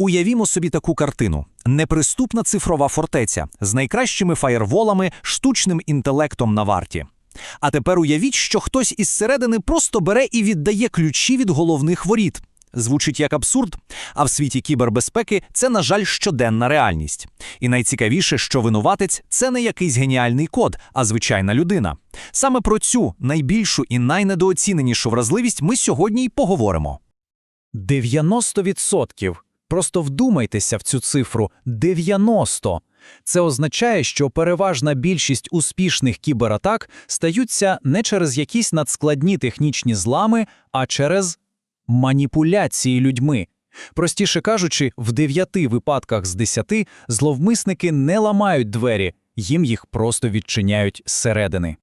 Уявімо собі таку картину: неприступна цифрова фортеця з найкращими фаєрволами, штучним інтелектом на варті. А тепер уявіть, що хтось із середини просто бере і віддає ключі від головних воріт. Звучить як абсурд, а в світі кібербезпеки це, на жаль, щоденна реальність. І найцікавіше, що винуватець це не якийсь геніальний код, а звичайна людина. Саме про цю найбільшу і найнедооціненішу вразливість ми сьогодні й поговоримо. 90%. Просто вдумайтеся в цю цифру 90. Це означає, що переважна більшість успішних кібератак стаються не через якісь надскладні технічні злами, а через маніпуляції людьми. Простіше кажучи, в 9 випадках з 10 зловмисники не ламають двері, їм їх просто відчиняють зсередини.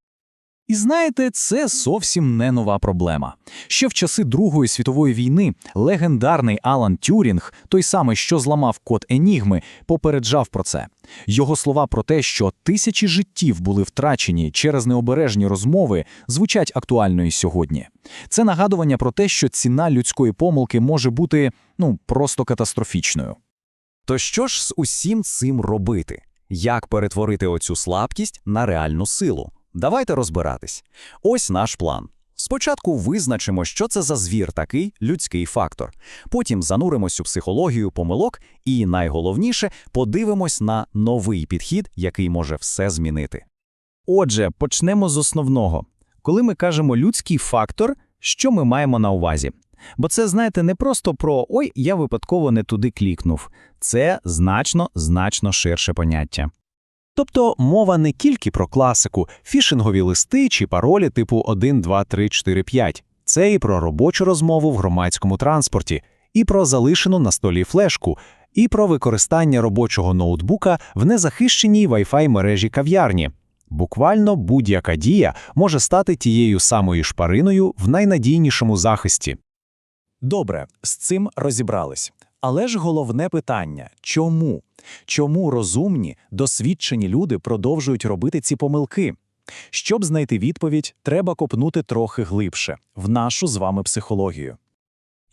І знаєте, це зовсім не нова проблема. Ще в часи Другої світової війни легендарний Алан Тюрінг, той самий, що зламав код Енігми, попереджав про це. Його слова про те, що тисячі життів були втрачені через необережні розмови, звучать актуально і сьогодні. Це нагадування про те, що ціна людської помилки може бути ну просто катастрофічною. То що ж з усім цим робити? Як перетворити оцю слабкість на реальну силу? Давайте розбиратись. Ось наш план. Спочатку визначимо, що це за звір такий людський фактор. Потім зануримось у психологію помилок і, найголовніше, подивимось на новий підхід, який може все змінити. Отже, почнемо з основного. Коли ми кажемо людський фактор, що ми маємо на увазі? Бо це, знаєте, не просто про ой, я випадково не туди клікнув. Це значно, значно ширше поняття. Тобто мова не тільки про класику, фішингові листи чи паролі типу 1, 2, 3, 4, 5. Це і про робочу розмову в громадському транспорті, і про залишену на столі флешку, і про використання робочого ноутбука в незахищеній Wi-Fi мережі кав'ярні. Буквально будь-яка дія може стати тією самою шпариною в найнадійнішому захисті. Добре, з цим розібрались. Але ж головне питання чому? Чому розумні, досвідчені люди продовжують робити ці помилки? Щоб знайти відповідь, треба копнути трохи глибше в нашу з вами психологію.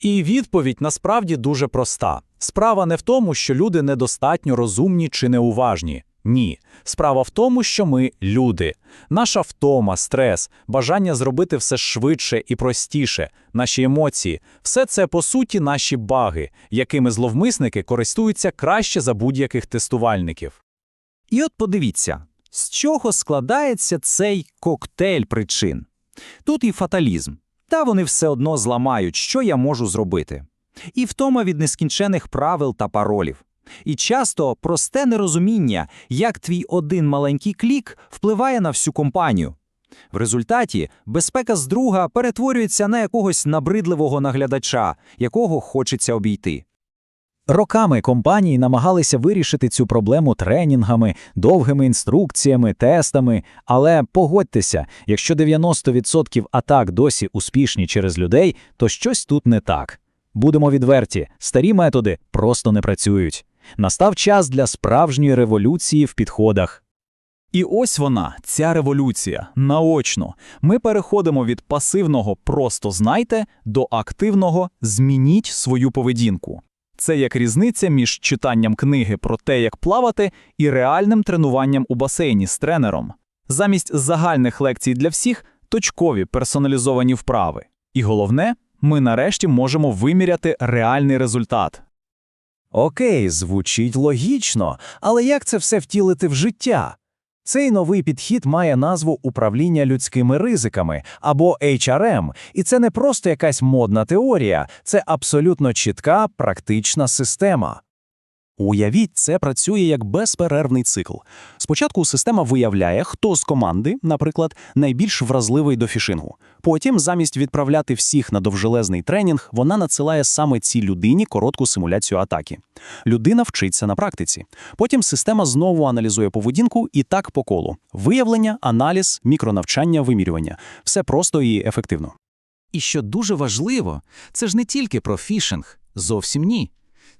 І відповідь насправді дуже проста. Справа не в тому, що люди недостатньо розумні чи неуважні. Ні. Справа в тому, що ми люди. Наша втома, стрес, бажання зробити все швидше і простіше, наші емоції все це по суті наші баги, якими зловмисники користуються краще за будь-яких тестувальників. І от подивіться, з чого складається цей коктейль причин. Тут і фаталізм. Та вони все одно зламають, що я можу зробити. І втома від нескінчених правил та паролів. І часто просте нерозуміння, як твій один маленький клік впливає на всю компанію. В результаті безпека з друга перетворюється на якогось набридливого наглядача, якого хочеться обійти. Роками компанії намагалися вирішити цю проблему тренінгами, довгими інструкціями, тестами, але погодьтеся, якщо 90% атак досі успішні через людей, то щось тут не так. Будемо відверті, старі методи просто не працюють. Настав час для справжньої революції в підходах. І ось вона, ця революція, наочно. Ми переходимо від пасивного просто знайте до активного змініть свою поведінку. Це як різниця між читанням книги про те, як плавати, і реальним тренуванням у басейні з тренером. Замість загальних лекцій для всіх точкові персоналізовані вправи. І головне, ми нарешті можемо виміряти реальний результат. Окей, звучить логічно, але як це все втілити в життя? Цей новий підхід має назву управління людськими ризиками або HRM, і це не просто якась модна теорія, це абсолютно чітка практична система. Уявіть, це працює як безперервний цикл. Спочатку система виявляє, хто з команди, наприклад, найбільш вразливий до фішингу. Потім, замість відправляти всіх на довжелезний тренінг, вона надсилає саме цій людині коротку симуляцію атаки. Людина вчиться на практиці. Потім система знову аналізує поведінку і так по колу: виявлення, аналіз, мікронавчання, вимірювання все просто і ефективно. І що дуже важливо, це ж не тільки про фішинг, зовсім ні.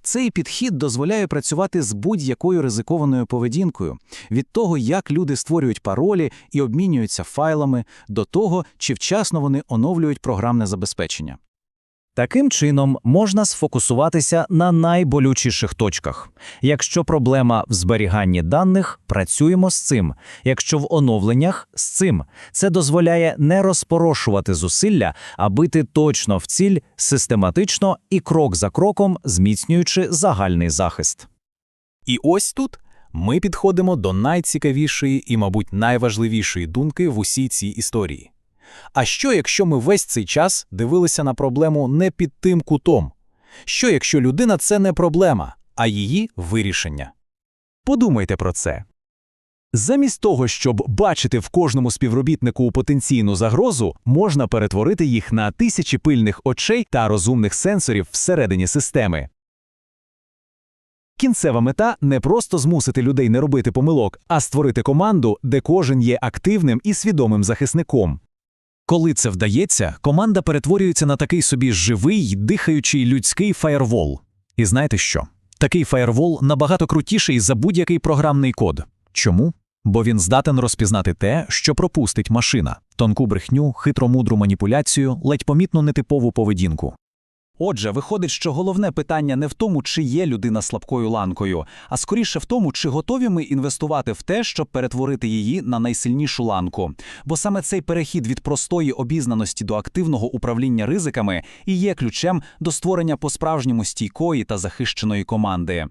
Цей підхід дозволяє працювати з будь-якою ризикованою поведінкою від того, як люди створюють паролі і обмінюються файлами, до того, чи вчасно вони оновлюють програмне забезпечення. Таким чином, можна сфокусуватися на найболючіших точках. Якщо проблема в зберіганні даних, працюємо з цим. Якщо в оновленнях з цим. Це дозволяє не розпорошувати зусилля, а бити точно в ціль, систематично і крок за кроком зміцнюючи загальний захист. І ось тут ми підходимо до найцікавішої і, мабуть, найважливішої думки в усій цій історії. А що, якщо ми весь цей час дивилися на проблему не під тим кутом? Що, якщо людина це не проблема, а її вирішення? Подумайте про це. Замість того, щоб бачити в кожному співробітнику потенційну загрозу, можна перетворити їх на тисячі пильних очей та розумних сенсорів всередині системи. Кінцева мета не просто змусити людей не робити помилок, а створити команду, де кожен є активним і свідомим захисником. Коли це вдається, команда перетворюється на такий собі живий, дихаючий людський фаєрвол. І знаєте що? Такий фаєрвол набагато крутіший за будь-який програмний код. Чому? Бо він здатен розпізнати те, що пропустить машина, тонку брехню, хитромудру маніпуляцію, ледь помітну нетипову поведінку. Отже, виходить, що головне питання не в тому, чи є людина слабкою ланкою, а скоріше в тому, чи готові ми інвестувати в те, щоб перетворити її на найсильнішу ланку. Бо саме цей перехід від простої обізнаності до активного управління ризиками і є ключем до створення по-справжньому стійкої та захищеної команди.